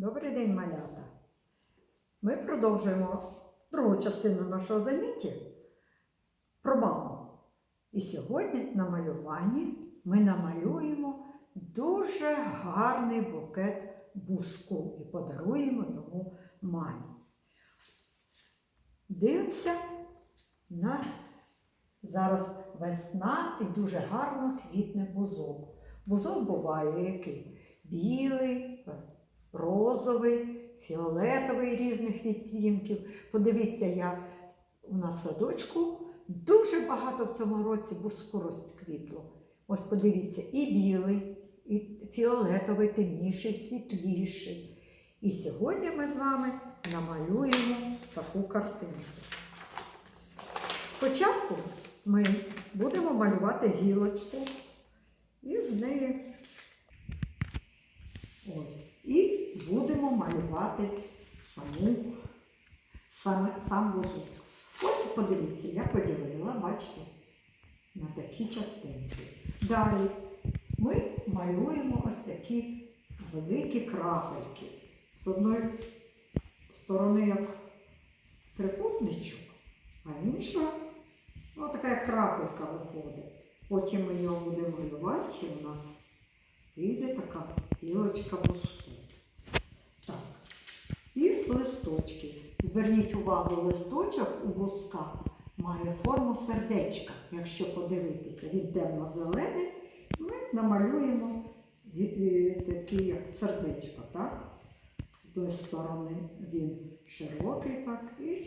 Добрий день, малята! Ми продовжуємо другу частину нашого заняття про маму. І сьогодні на малюванні ми намалюємо дуже гарний букет буску і подаруємо йому мамі. Дивимося на зараз весна і дуже гарно квітне бузок. Бузок буває який? Білий, розовий, фіолетовий різних відтінків. Подивіться, я у нас садочку дуже багато в цьому році буску розквітло. Ось подивіться, і білий, і фіолетовий, темніший, світліший. І сьогодні ми з вами намалюємо таку картинку. Спочатку ми будемо малювати гілочку і з неї ось. І будемо малювати саму, саме, сам вузок. Ось подивіться, я поділила, бачите, на такі частинки. Далі ми малюємо ось такі великі крапельки. З одної сторони як трикутничок, а інша ну, така як крапелька виходить. Потім ми його будемо малювати, і у нас вийде така гілочка буску. Листочки. Зверніть увагу, листочок у буска має форму сердечка. Якщо подивитися, він темно-зелений, ми намалюємо е, такі, як сердечко, так? З тої сторони він широкий, так, і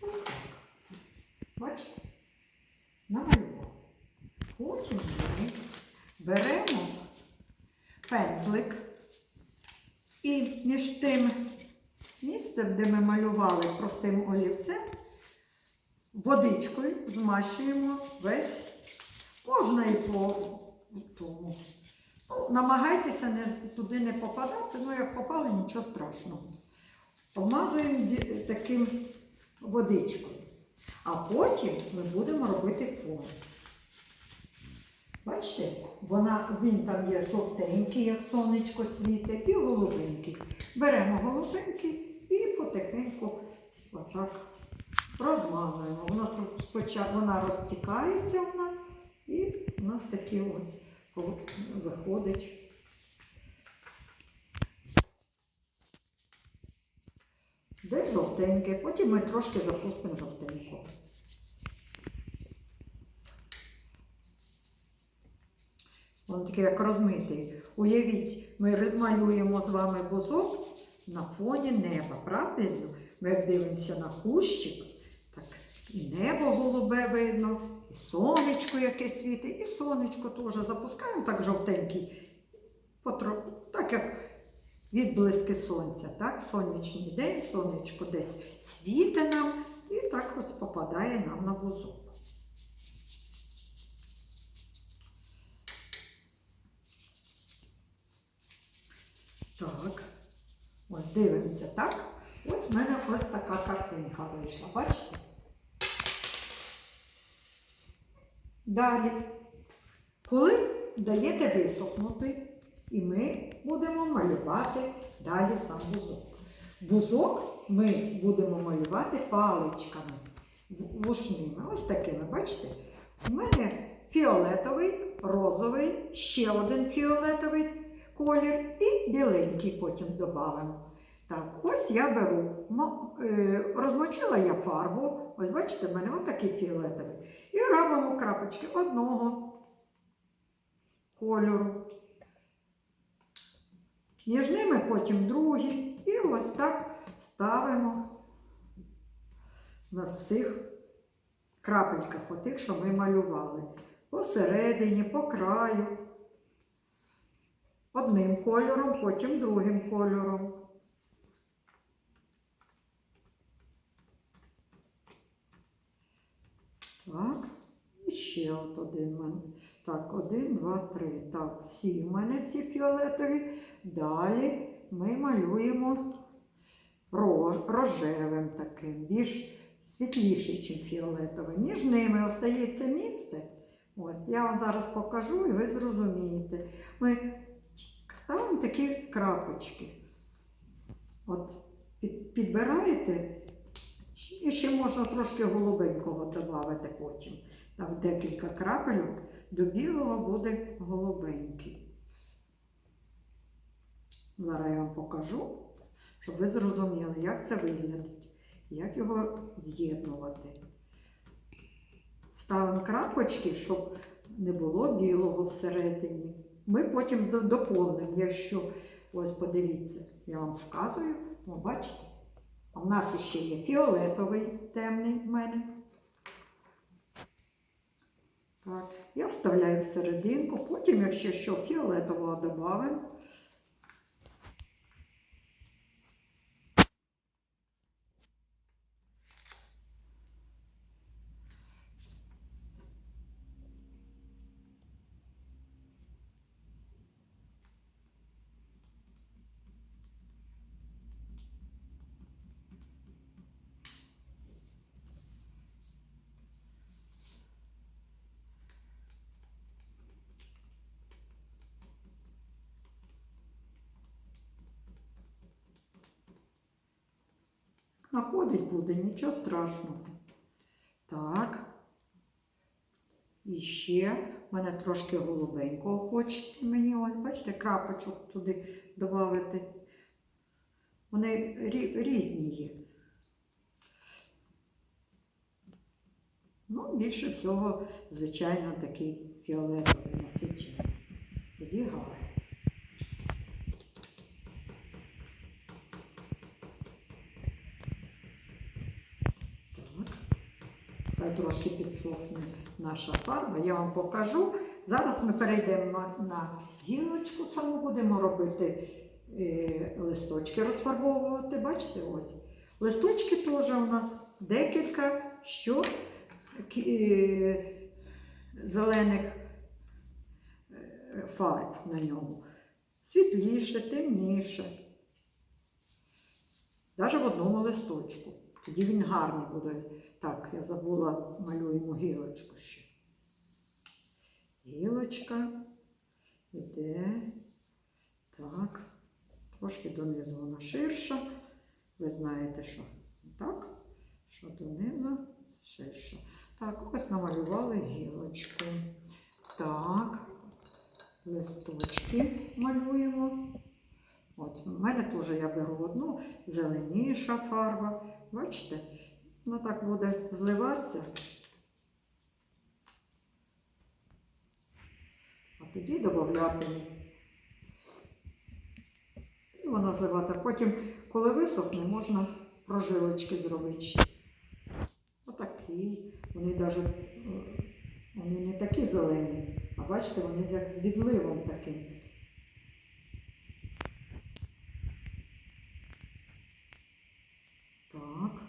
ось так. Бачите? Намалювали. Потім ми беремо пензлик і між тим місцем, де ми малювали простим олівцем, водичкою змащуємо весь, можна і по тому. Ну, намагайтеся не, туди не попадати, ну як попали, нічого страшного. Помазуємо таким водичкою. А потім ми будемо робити фон. Бачите, вона, він там є жовтенький, як сонечко світить, і голубенький. Беремо голубенький і потихеньку отак розмазуємо. У нас вона розтікається у нас, і у нас такі ось виходить. Де жовтеньке, потім ми трошки запустимо жовтенького. Він такий як розмитий. Уявіть, ми малюємо з вами бузок на фоні неба, правильно? Ми як дивимося на кущик, так і небо голубе видно, і сонечко яке світить, і сонечко теж запускаємо так жовтенький, так як відблиски сонця, так? Сонячний день, сонечко десь світить нам і так ось попадає нам на бузок. Так, ось дивимося, так? Ось в мене ось така картинка вийшла, бачите? Далі. Коли даєте висохнути, і ми будемо малювати далі сам бузок. Бузок ми будемо малювати паличками вушними. Ось такими, бачите? У мене фіолетовий, розовий, ще один фіолетовий колір і біленький потім додамо. Так, ось я беру, е, розмочила я фарбу, ось бачите, в мене ось такий фіолетовий. І робимо крапочки одного кольору. Між ними потім другі. І ось так ставимо на всіх крапельках, отих, що ми малювали. Посередині, по краю. Одним кольором, потім другим кольором. Так, і ще от один в мене. Так, один, два, три. Так, всі в мене ці фіолетові. Далі ми малюємо рожевим таким, більш світліший, ніж фіолетовий. Між ними остається місце. Ось, я вам зараз покажу і ви зрозумієте. Ми ставимо такі крапочки. От під, підбираєте, і ще можна трошки голубенького додати потім. Там декілька крапельок, до білого буде голубенький. Зараз я вам покажу, щоб ви зрозуміли, як це виглядить, як його з'єднувати. Ставимо крапочки, щоб не було білого всередині. Ми потім доповнимо, якщо ось подивіться, я вам вказую, о, бачите? А в нас ще є фіолетовий темний в мене. Так, я вставляю серединку, потім, якщо що, фіолетового додамо. Находить буде, нічого страшного. Так. І ще в мене трошки голубенького хочеться мені. Ось, бачите, крапочок туди додати. Вони рі- різні є. Ну, більше всього, звичайно, такий фіолетовий насичений. Тоді гарно. Трошки підсохне наша фарба, я вам покажу. Зараз ми перейдемо на, гілочку, саму будемо робити е, листочки розфарбовувати. Бачите, ось. Листочки теж у нас декілька що е, зелених е, фарб на ньому. Світліше, темніше. Навіть в одному листочку. Тоді він гарний буде. Так, я забула, малюємо гілочку ще. Гілочка іде. Так. Трошки донизу вона ширша. Ви знаєте, що так, що донизу ширша. Так, ось намалювали гілочку. Так, листочки малюємо. От, в мене теж я беру одну зеленіша фарба. Бачите? Воно так буде зливатися. А тоді додати. І воно зливати. Потім, коли висохне, можна прожилочки зробити. Отакі. Вони навіть вони не такі зелені, а бачите, вони як з відливом таким. Так.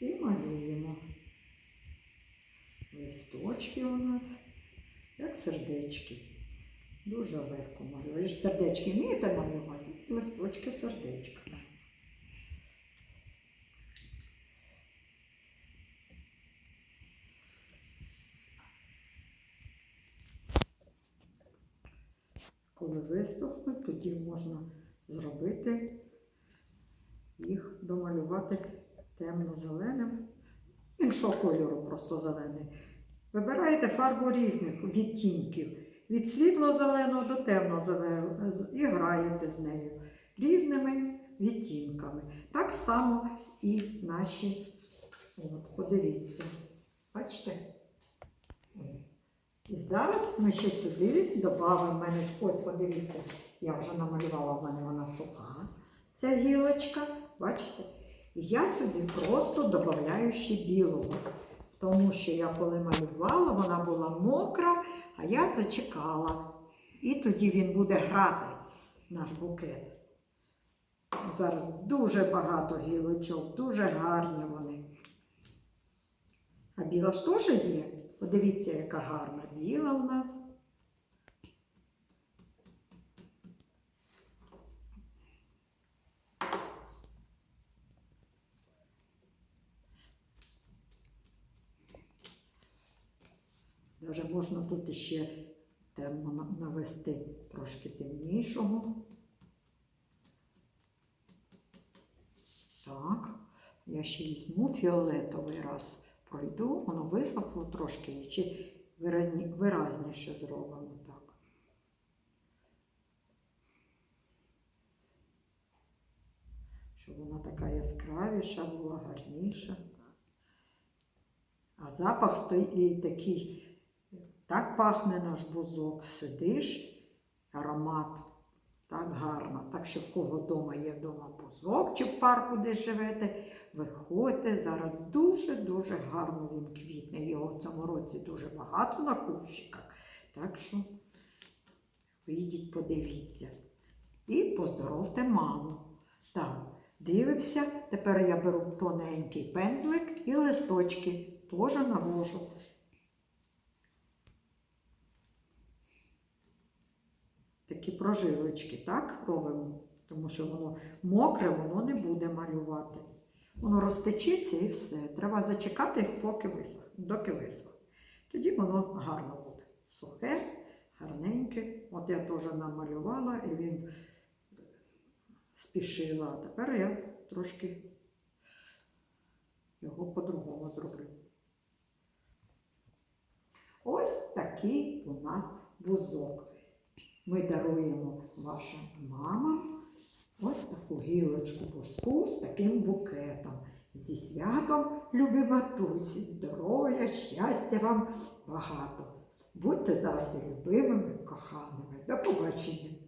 І малюємо. Листочки у нас, як сердечки. Дуже легко малювати. Сердечки вмієте малювати? Листочки сердечка. Коли висохнуть, тоді можна зробити їх, домалювати темно-зеленим, іншого кольору, просто зелений. Вибираєте фарбу різних відтінків. Від світло-зеленого до темно-зеленого і граєте з нею різними відтінками. Так само і наші, от, подивіться, бачите? І зараз ми ще сюди додамо в мене, ось подивіться, я вже намалювала, в мене вона суха. Ця гілочка, бачите? Я сюди просто додаю ще білого. Тому що я коли малювала, вона була мокра, а я зачекала. І тоді він буде грати, наш букет. Зараз дуже багато гілочок, дуже гарні вони. А біла ж теж є. Подивіться, яка гарна біла у нас. Даже можна тут ще темно навести трошки темнішого. Так, я ще візьму фіолетовий раз пройду, воно висохло трошки і чи виразні, виразніше зробимо так. Щоб вона така яскравіша була, гарніша. А запах стоїть такий, так пахне наш бузок, сидиш, аромат так гарно. Так що в кого вдома є вдома бузок чи в парку десь живете, виходьте. Зараз дуже-дуже гарно він квітне. Його в цьому році дуже багато на кущиках. Так що вийдіть, подивіться. І поздоровте маму. Так, дивимося. Тепер я беру тоненький пензлик і листочки. Теж навожу. Такі прожилочки, так, робимо. Тому що воно мокре, воно не буде малювати. Воно розтечеться і все. Треба зачекати, поки висохне, доки висохне. Тоді воно гарно буде. Сухе, гарненьке. От я теж намалювала і він спішила. А тепер я трошки його по-другому зроблю. Ось такий у нас бузок. Ми даруємо вашим мамам ось таку гілочку бузку з таким букетом. Зі святом, любі матусі, здоров'я, щастя вам багато. Будьте завжди любимими, коханими. До побачення!